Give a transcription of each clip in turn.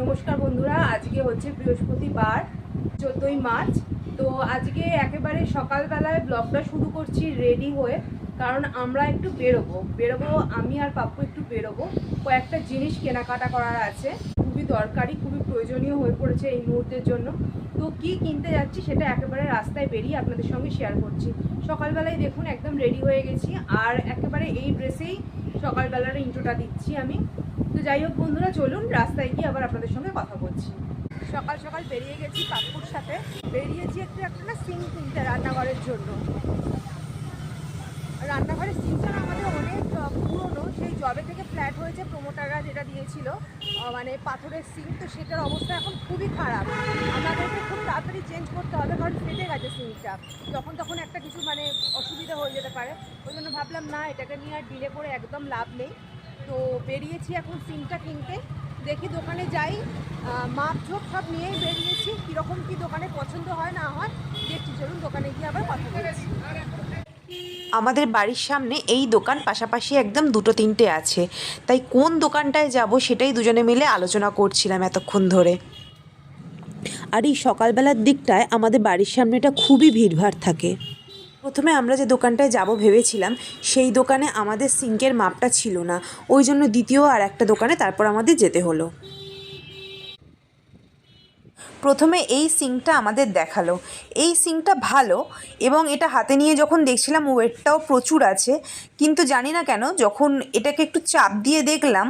নমস্কার বন্ধুরা, আজকে হচ্ছে বৃহস্পতিবার, চোদ্দোই মার্চ। তো আজকে একেবারে সকালবেলায় ব্লগটা শুরু করছি রেডি হয়ে, কারণ আমরা একটু বেরোবো। বেরোবো, আমি আর পাপ্পু একটু বেরোবো। কয়েকটা জিনিস কেনাকাটা করার আছে, খুবই দরকারি, খুবই প্রয়োজনীয় হয়ে পড়েছে এই মুহূর্তের জন্য। তো কি কিনতে যাচ্ছি সেটা একেবারে রাস্তায় বেরিয়ে আপনাদের সঙ্গে শেয়ার করছি। সকালবেলায় দেখুন, একদম রেডি হয়ে গেছি। আর একেবারে এই ড্রেসেই সকালবেলার ইন্ট্রোটা দিচ্ছি আমি। তো যাই হোক বন্ধুরা, চলুন, রাস্তায় গিয়ে আবার আপনাদের সঙ্গে কথা বলছি। সকাল সকাল বেরিয়ে গেছি পাপ্পুর সাথে। বেরিয়েছি একটু একটা না সিং কিনতে রান্নাঘরের জন্য। রান্নাঘরের সিংটা আমাদের অনেক পুরনো। সেই জবে থেকে ফ্ল্যাট হয়েছে প্রমোটাররা যেটা দিয়েছিল। মানে পাথরের সিং তো সেটার অবস্থা এখন খুবই খারাপ। আমাদেরকে খুব তাড়াতাড়ি চেঞ্জ করতে হবে, কারণ ফেটে গেছে সিংটা যখন তখন একটা কিছু মানে অসুবিধা হয়ে যেতে পারে। ওই জন্য ভাবলাম, না, এটাকে নিয়ে আর ডিলে করে একদম লাভ নেই। তো বেরিয়েছি এখন সিমটা কিনতে। দেখি দোকানে যাই। আহ, মাপ ঝোপ সব নিয়েই বেরিয়েছি। কীরকম কী দোকানে পছন্দ হয় না হয় দেখছি। চলুন দোকানে গিয়ে আবার কথা বলছি আমাদের বাড়ির সামনে এই দোকান পাশাপাশি একদম দুটো তিনটে আছে। তাই কোন দোকানটায় যাব সেটাই দুজনে মিলে আলোচনা করছিলাম এতক্ষণ ধরে। আর এই সকালবেলার দিকটায় আমাদের বাড়ির সামনেটা খুবই ভিড়ভাড় থাকে। প্রথমে আমরা যে দোকানটায় যাব ভেবেছিলাম, সেই দোকানে আমাদের সিঙ্কের মাপটা ছিল না। ওই জন্য দ্বিতীয় আর একটা দোকানে তারপর আমাদের যেতে হলো। প্রথমে এই সিঙ্কটা আমাদের দেখাল। এই সিঙ্কটা ভালো এবং এটা হাতে নিয়ে যখন দেখছিলাম ওয়েটটাও প্রচুর আছে, কিন্তু জানি না কেন যখন এটাকে একটু চাপ দিয়ে দেখলাম,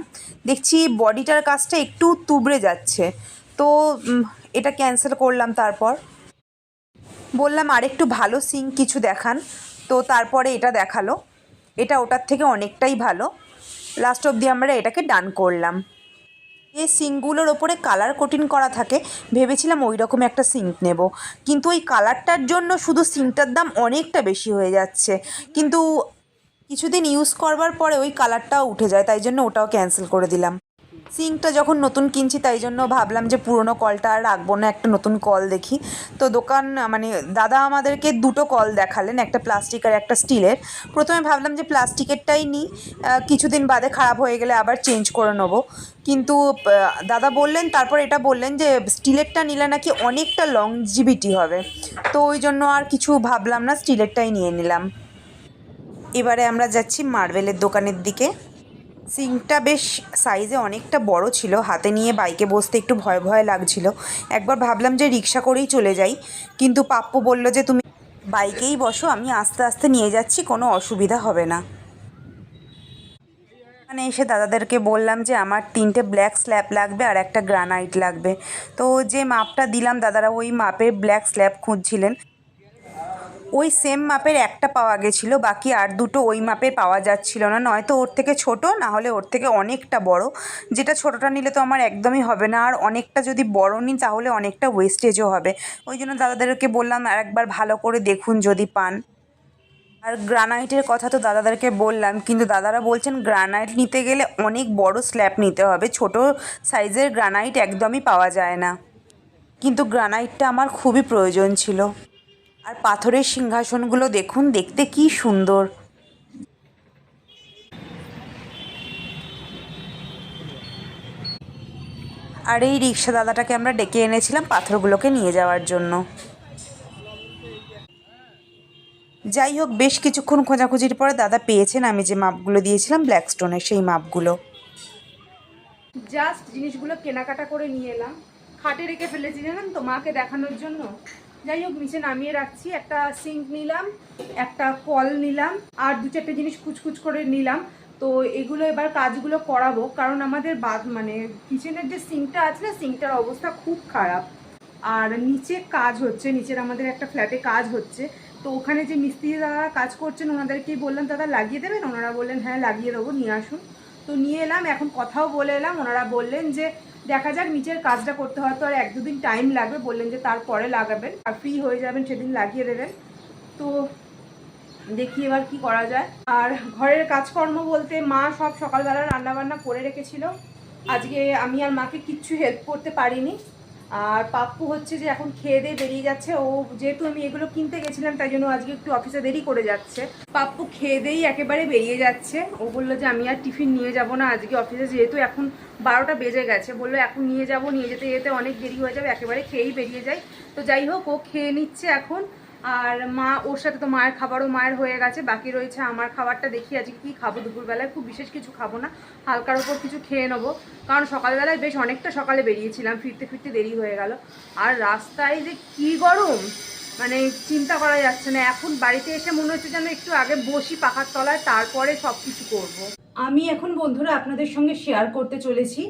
দেখছি বডিটার কাজটা একটু তুবড়ে যাচ্ছে। তো এটা ক্যান্সেল করলাম তারপর। বললাম, আরেকটু ভালো সিঙ্ক কিছু দেখান। তো তারপরে এটা দেখাল। এটা ওটার থেকে অনেকটাই ভালো। লাস্ট অবধি আমরা এটাকে ডান করলাম। এই সিঙ্কগুলোর ওপরে কালার কোটিং করা থাকে, ভেবেছিলাম ওই রকম একটা সিঙ্ক নেব। কিন্তু ওই কালারটার জন্য শুধু সিঙ্কটার দাম অনেকটা বেশি হয়ে যাচ্ছে। কিন্তু কিছুদিন ইউজ করবার পরে ওই কালারটাও উঠে যায়, তাই জন্য ওটাও ক্যান্সেল করে দিলাম। সিঙ্কটা যখন নতুন কিনছি, তাই জন্য ভাবলাম যে পুরনো কলটা আর রাখব না, একটা নতুন কল দেখি। তো দোকান মানে দাদা আমাদেরকে দুটো কল দেখালেন, একটা প্লাস্টিক আর একটা স্টিলের প্রথমে ভাবলাম যে প্লাস্টিকেরটাই নিই কিছুদিন বাদে খারাপ হয়ে গেলে আবার চেঞ্জ করে নেব। কিন্তু দাদা বললেন, তারপর এটা বললেন যে স্টিলেরটা নিলে নাকি অনেকটা লংজিভিটি হবে। তো ওই জন্য আর কিছু ভাবলাম না স্টিলেরটাই নিয়ে নিলাম। এবারে আমরা যাচ্ছি মার্বেলের দোকানের দিকে। সিঙ্কটা বেশ সাইজে অনেকটা বড় ছিল। হাতে নিয়ে বাইকে বসতে একটু ভয় ভয় লাগছিল। একবার ভাবলাম যে রিক্সা করেই চলে যাই। কিন্তু পাপ্পু বলল যে, তুমি বাইকেই বসো, আমি আস্তে আস্তে নিয়ে যাচ্ছি, কোনো অসুবিধা হবে না। মানে এসে দাদাদেরকে বললাম যে, আমার তিনটে ব্ল্যাক স্ল্যাব লাগবে আর একটা গ্রানাইট লাগবে। তো যে মাপটা দিলাম, দাদারা ওই মাপের ব্ল্যাক স্ল্যাব খুঁজছিলেন। ওই সেম মাপের একটা পাওয়া গেছিল, বাকি আর দুটো ওই মাপের পাওয়া যাচ্ছিল না। নয়তো ওর থেকে ছোট, না হলে ওর থেকে অনেকটা বড়। যেটা ছোটোটা নিলে তো আমার একদমই হবে না। আর অনেকটা যদি বড় নিই, তাহলে অনেকটা ওয়েস্টেজও হবে। ওই জন্য দাদাদেরকে বললাম আর একবার ভালো করে দেখুন যদি পান। আর গ্রানাইটের কথা তো দাদাদেরকে বললাম, কিন্তু দাদারা বলছেন গ্রানাইট নিতে গেলে অনেক বড় স্ল্যাব নিতে হবে। ছোট সাইজের গ্রানাইট একদমই পাওয়া যায় না। কিন্তু গ্রানাইটটা আমার খুবই প্রয়োজন ছিল। আর পাথরের সিংহাসনগুলো দেখুন, দেখতে কি সুন্দর। আর এই রিক্সা দাদাটাকে আমরা ডেকে এনেছিলাম পাথরগুলোকে নিয়ে যাওয়ার জন্য। যাই হোক, বেশ কিছুক্ষণ খোঁজাখুঁজির পরে দাদা পেয়েছেন, আমি যে মাপগুলো দিয়েছিলাম ব্ল্যাক স্টোনের সেই মাপগুলো। জাস্ট জিনিসগুলো কেনাকাটা করে নিয়ে এলাম। খাটে রেখে ফেলেছি জানেন তো মাকে দেখানোর জন্য। যাই হোক, নিচে নামিয়ে রাখছি। একটা সিঙ্ক নিলাম, একটা কল নিলাম, আর দু চারটে জিনিস কুচকুচ করে নিলাম। তো এগুলো এবার কাজগুলো করাবো, কারণ আমাদের বাদ মানে কিচেনের যে সিঙ্কটা আছে না সিঙ্কটার অবস্থা খুব খারাপ। আর নিচে কাজ হচ্ছে, নিচের আমাদের একটা ফ্ল্যাটে কাজ হচ্ছে। তো ওখানে যে মিস্ত্রি দাদা কাজ করছেন, ওনাদেরকেই বললাম, দাদা লাগিয়ে দেবেন? ওনারা বললেন হ্যাঁ লাগিয়ে দেবো, নিয়ে আসুন। তো নিয়ে এলাম, এখন কথাও বলে এলাম। ওনারা বললেন যে, দেখা যাক নিচের কাজটা করতে হয়তো আর এক দুদিন টাইম লাগবে। বললেন যে, তারপরে লাগাবেন। আর ফ্রি হয়ে যাবেন, সেদিন লাগিয়ে দেবেন। তো দেখি এবার কি করা যায়। আর ঘরের কাজকর্ম বলতে মা সব সকালবেলা রান্নাবান্না করে রেখেছিল। আজকে আমি আর মাকে কিচ্ছু হেল্প করতে পারিনি। আর পাপ্পু হচ্ছে যে এখন খেয়ে দিয়ে বেরিয়ে যাচ্ছে। ও যেহেতু আমি এগুলো কিনতে গেছিলাম, তাই জন্য আজকে একটু অফিসে দেরি করে যাচ্ছে। পাপ্পু খেয়ে দিয়েই একেবারে বেরিয়ে যাচ্ছে। ও বলল যে, আমি আর টিফিন নিয়ে যাব না আজকে অফিসে যেহেতু এখন বারোটা বেজে গেছে। বলল, এখন নিয়ে যাব। নিয়ে যেতে যেতে অনেক দেরি হয়ে যাবে, একেবারে খেয়েই বেরিয়ে যায় তো যাই হোক, ও খেয়ে নিচ্ছে এখন। আর মা ওর সাথে তো মায়ের খাবারও মায়ের হয়ে গেছে, বাকি রয়েছে আমার খাবারটা দেখি আজকে কি খাব, দুপুরবেলায় খুব বিশেষ কিছু খাব না, হালকার ওপর কিছু খেয়ে নেব। কারণ সকালবেলায় বেশ অনেকটা সকালে বেরিয়েছিলাম, ফিরতে ফিরতে দেরি হয়ে গেল। আর রাস্তায় যে কি গরম! মানে চিন্তা করা যাচ্ছে না, এখন বাড়িতে এসে মনে হচ্ছে যেন একটু আগে বসি পাখার তলায়, তারপরে সব কিছু করব। আমি এখন বন্ধুরা আপনাদের সঙ্গে শেয়ার করতে চলেছি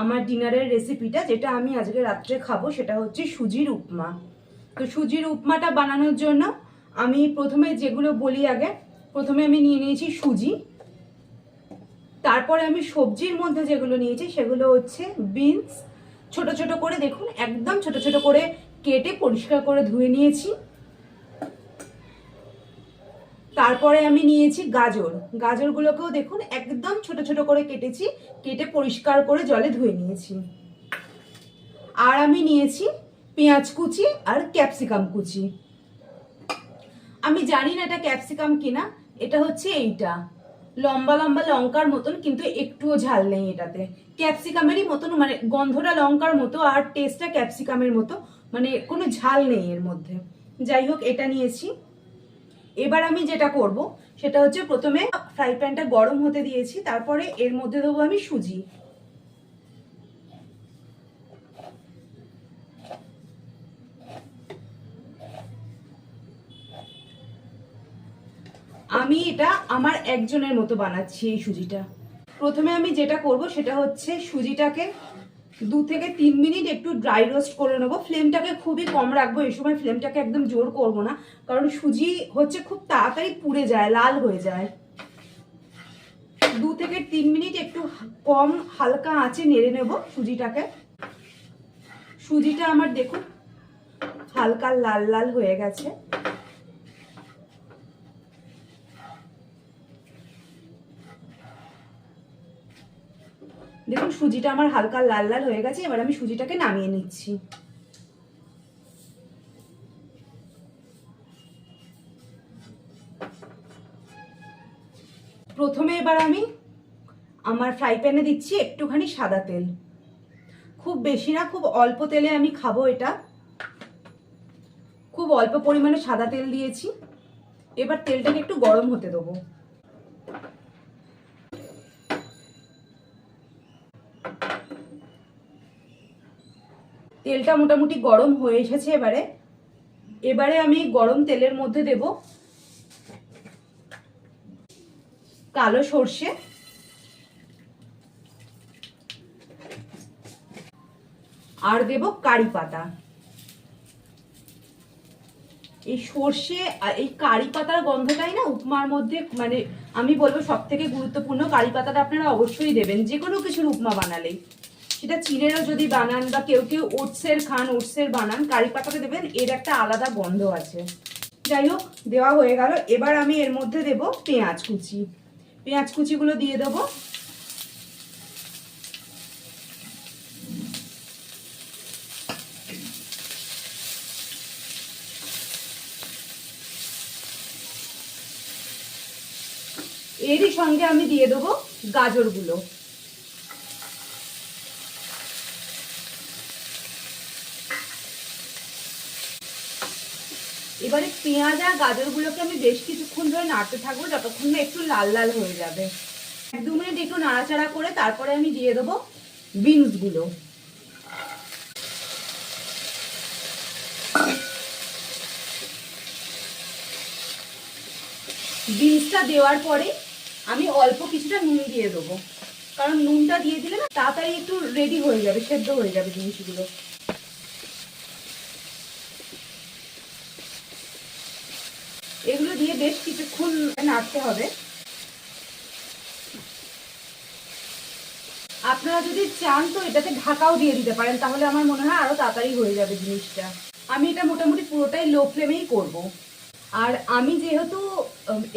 আমার ডিনারের রেসিপিটা যেটা আমি আজকে রাত্রে খাব, সেটা হচ্ছে সুজির উপমা। তো সুজির উপমাটা বানানোর জন্য আমি প্রথমে যেগুলো বলি আগে, প্রথমে আমি নিয়ে নিয়েছি সুজি। তারপরে আমি সবজির মধ্যে যেগুলো নিয়েছি সেগুলো হচ্ছে বিনস। ছোট ছোট করে দেখুন, একদম ছোট ছোট করে কেটে পরিষ্কার করে ধুয়ে নিয়েছি। তারপরে আমি নিয়েছি গাজর। গাজরগুলোকেও দেখুন, একদম ছোট ছোট করে কেটেছি, কেটে পরিষ্কার করে জলে ধুয়ে নিয়েছি। আর আমি নিয়েছি পেঁয়াজ কুচি আর ক্যাপসিকাম কুচি। আমি জানি না এটা ক্যাপসিকাম কিনা, এটা হচ্ছে এইটা। লম্বা লম্বা লঙ্কার মতন, কিন্তু একটুও ঝাল নেই এটাতে। ক্যাপসিকামেরই মতন মানে গন্ধটা লঙ্কার মতো আর টেস্টটা ক্যাপসিকামের মতো মানে কোনো ঝাল নেই এর মধ্যে। যাই হোক, এটা নিয়েছি। এবার আমি যেটা করব, সেটা হচ্ছে প্রথমে ফ্রাই প্যানটা গরম হতে দিয়েছি, তারপরে এর মধ্যে দেবো আমি সুজি। আমি এটা আমার একজনের মতো বানাচ্ছি এই সুজিটা। প্রথমে আমি যেটা করব সেটা হচ্ছে সুজিটাকে দু থেকে তিন মিনিট একটু ড্রাই রোস্ট করে নেব। ফ্লেমটাকে খুবই কম রাখব, এই সময় ফ্লেমটাকে একদম জোর করব না। কারণ সুজি হচ্ছে খুব তাড়াতাড়ি পুড়ে যায়, লাল হয়ে যায়। দু থেকে তিন মিনিট একটু কম হালকা আঁচে নেড়ে নেব সুজিটাকে। সুজিটা আমার দেখুন হালকা লাল লাল হয়ে গেছে দেখুন সুজিটা আমার হালকা লাল লাল হয়ে গেছে, এবার আমি সুজিটাকে নামিয়ে নিচ্ছি। প্রথমে এবার আমি আমার ফ্রাই প্যানে দিচ্ছি একটুখানি সাদা তেল। খুব বেশি না, খুব অল্প তেলে আমি খাব এটা। খুব অল্প পরিমাণে সাদা তেল দিয়েছি। এবার তেলটাকে একটু গরম হতে দেবো। তেলটা মোটামুটি গরম হয়ে এসেছে এবারে। এবারে আমি গরম তেলের মধ্যে দেব কালো সর্ষে। আর দেব কারি পাতা। এই সর্ষে আর এই কারি পাতার গন্ধটাই না উপমার মধ্যে মানে আমি বলব সব থেকে গুরুত্বপূর্ণ কারি পাতাটা আপনারা অবশ্যই দেবেন। যে কোনো কিছুর উপমা বানালেই। সেটা চিনেরও যদি বানান বা কেউ কেউ ওটসের খান, ওটসের বানান, কারি পাতাতে দেবেন, এর একটা আলাদা গন্ধ আছে। যাই হোক, দেওয়া হয়ে গেল। এবার আমি এর মধ্যে দেব পেঁয়াজ কুচি। পেঁয়াজ কুচিগুলো দিয়ে দেবো। এরই সঙ্গে আমি দিয়ে দেবো গাজরগুলো। এবারে পেঁয়াজ আর গাজরগুলোকে আমি বেশ কিছুক্ষণ ধরে নাড়তে থাকব, যতক্ষণ না একটু লাল লাল হয়ে যাবে। এক দু মিনিট একটু নাড়াচাড়া করে তারপরে আমি দিয়ে দেবো বিনসগুলো। বিনসটা দেওয়ার পরে আমি অল্প কিছুটা নুন দিয়ে দেবো। কারণ নুনটা দিয়ে দিলে না তাড়াতাড়ি একটু রেডি হয়ে যাবে, সেদ্ধ হয়ে যাবে জিনিসগুলো। এগুলো দিয়ে বেশ কিছুক্ষণ নাড়তে হবে। আপনারা যদি চান তো এটাতে ঢাকাও দিয়ে দিতে পারেন, তাহলে আমার মনে হয় আরও তাড়াতাড়ি হয়ে যাবে জিনিসটা। আমি এটা মোটামুটি পুরোটাই লো ফ্লেমেই করব। আর আমি যেহেতু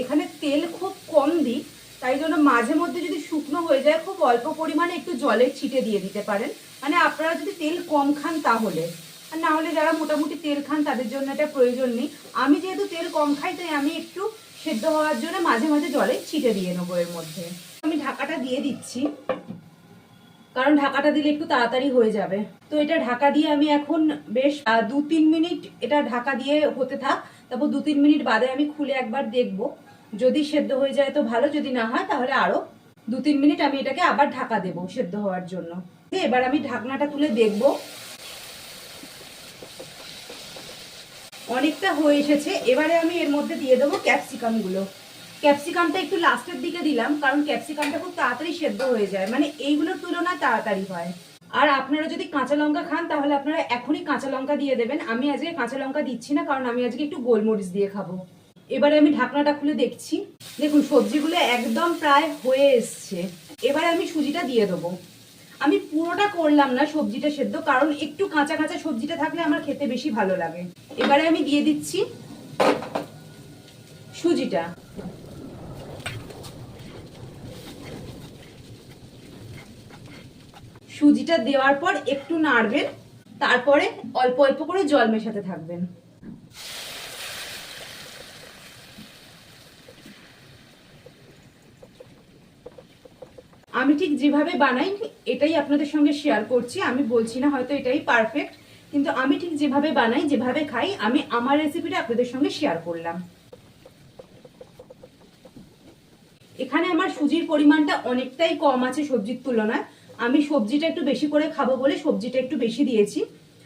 এখানে তেল খুব কম দিই তাই জন্য মাঝে মধ্যে যদি শুকনো হয়ে যায়, খুব অল্প পরিমাণে একটু জলের ছিটে দিয়ে দিতে পারেন। মানে আপনারা যদি তেল কম খান তাহলে। আর না হলে যারা মোটামুটি তেল খান, তাদের জন্য এটা প্রয়োজন নেই। আমি যেহেতু তেল কম খাই, তাই আমি একটু সেদ্ধ হওয়ার জন্য মাঝে মাঝে জলে ছিটে দিয়ে নেব এর মধ্যে। আমি ঢাকাটা দিয়ে দিচ্ছি। কারণ ঢাকাটা দিলে একটু তাড়াতাড়ি হয়ে যাবে। তো এটা ঢাকা দিয়ে আমি এখন বেশ দু তিন মিনিট এটা ঢাকা দিয়ে হতে থাক। তারপর দু তিন মিনিট বাদে আমি খুলে একবার দেখব। যদি সেদ্ধ হয়ে যায় তো ভালো, যদি না হয় তাহলে আরও দু তিন মিনিট আমি এটাকে আবার ঢাকা দেবো সেদ্ধ হওয়ার জন্য। এবার আমি ঢাকনাটা তুলে দেখব। অনেকটা হয়ে এসেছে। এবারে আমি এর মধ্যে দিয়ে দেবো ক্যাপসিকামগুলো ক্যাপসিকামটা একটু লাস্টের দিকে দিলাম, কারণ ক্যাপসিকামটা খুব তাড়াতাড়ি সেদ্ধ হয়ে যায়। মানে এইগুলোর তুলনায় তাড়াতাড়ি হয়। আর আপনারা যদি কাঁচা লঙ্কা খান, তাহলে আপনারা এখনই কাঁচা লঙ্কা দিয়ে দেবেন। আমি আজকে কাঁচা লঙ্কা দিচ্ছি না, কারণ আমি আজকে একটু গোলমরিচ দিয়ে খাব। এবারে আমি ঢাকনাটা খুলে দেখছি। দেখুন, সবজিগুলো একদম প্রায় হয়ে এসছে। এবারে আমি সুজিটা দিয়ে দেবো। আমি পুরোটা করলাম না সবজিটা সেদ্ধ, কারণ একটু কাঁচা কাঁচা সবজিটা থাকলে আমার খেতে বেশি ভালো লাগে। এবারে আমি দিয়ে দিচ্ছি সুজিটা। সুজিটা দেওয়ার পর একটু নাড়বেন, তারপরে অল্প অল্প করে জল মেশাতে থাকবেন। ঠিক যেভাবে বানাই, এটাই আপনাদের সঙ্গে শেয়ার করছি। আমি বলছি না হয়তো এটাই পারফেক্ট কিন্তু আমি ঠিক যেভাবে বানাই, যেভাবে খাই, আমি আমার রেসিপিটা আপনাদের সঙ্গে শেয়ার করলাম। এখানে আমার সুজির পরিমাণটা অনেকটাই কম আছে সবজির তুলনায়। আমি সবজিটা একটু বেশি করে খাব বলে সবজিটা একটু বেশি দিয়েছি।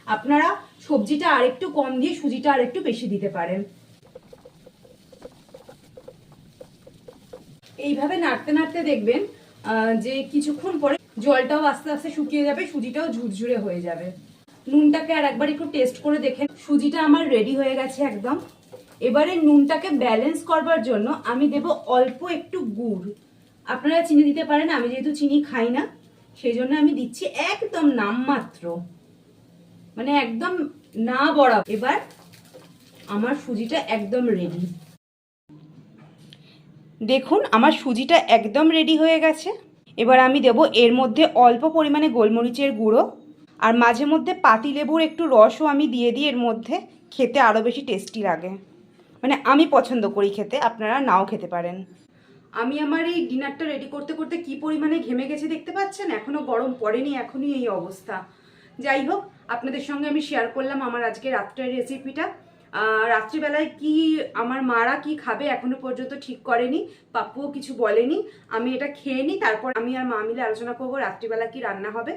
আপনারা সবজিটা আরেকটু কম দিয়ে সুজিটা আরেকটু বেশি দিতে পারেন। এইভাবে নাড়তে নাড়তে দেখবেন যে কিছুক্ষণ পরে জলটাও আস্তে আস্তে শুকিয়ে যাবে, সুজিটাও ঝুরঝুরে হয়ে যাবে। নুনটাকে আর একবার একটু টেস্ট করে দেখেন সুজিটা আমার রেডি হয়ে গেছে একদম। এবারে নুনটাকে ব্যালেন্স করবার জন্য আমি দেব অল্প একটু গুড়। আপনারা চিনি দিতে পারেন, আমি যেহেতু চিনি খাই না, সেই জন্য আমি দিচ্ছি একদম নামমাত্র। মানে একদম না বড়া। এবার আমার সুজিটা একদম রেডি দেখুন, আমার সুজিটা একদম রেডি হয়ে গেছে। এবার আমি দেব এর মধ্যে অল্প পরিমাণে গোলমরিচের গুঁড়ো, আর মাঝে মধ্যে পাতি লেবুর একটু রসও আমি দিয়ে দিই এর মধ্যে, খেতে আরও বেশি টেস্টি লাগে। মানে আমি পছন্দ করি খেতে, আপনারা নাও খেতে পারেন। আমি আমার এই ডিনারটা রেডি করতে করতে কি পরিমাণে ঘেমে গেছে দেখতে পাচ্ছেন? এখনও গরম পড়েনি, এখনই এই অবস্থা। যাই হোক, আপনাদের সঙ্গে আমি শেয়ার করলাম আমার আজকে রাত্রের রেসিপিটা রাত্রিবেলায় কি আমার মারা কি খাবে এখনও পর্যন্ত ঠিক করেনি, পাপ্পুও কিছু বলেনি, আমি এটা খেয়ে নিই তারপর আমি আর মা মিলে আলোচনা করব রাত্রিবেলা কি রান্না হবে।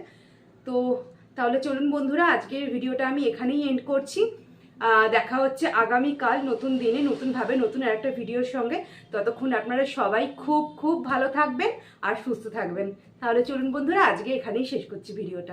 তো তাহলে চলুন বন্ধুরা, আজকের ভিডিওটা আমি এখানেই এন্ড করছি। দেখা হচ্ছে আগামীকাল নতুন দিনে, নতুনভাবে নতুন একটা ভিডিওর সঙ্গে। ততক্ষণ আপনারা সবাই খুব খুব ভালো থাকবেন আর সুস্থ থাকবেন। তাহলে চলুন বন্ধুরা, আজকে এখানেই শেষ করছি ভিডিওটা।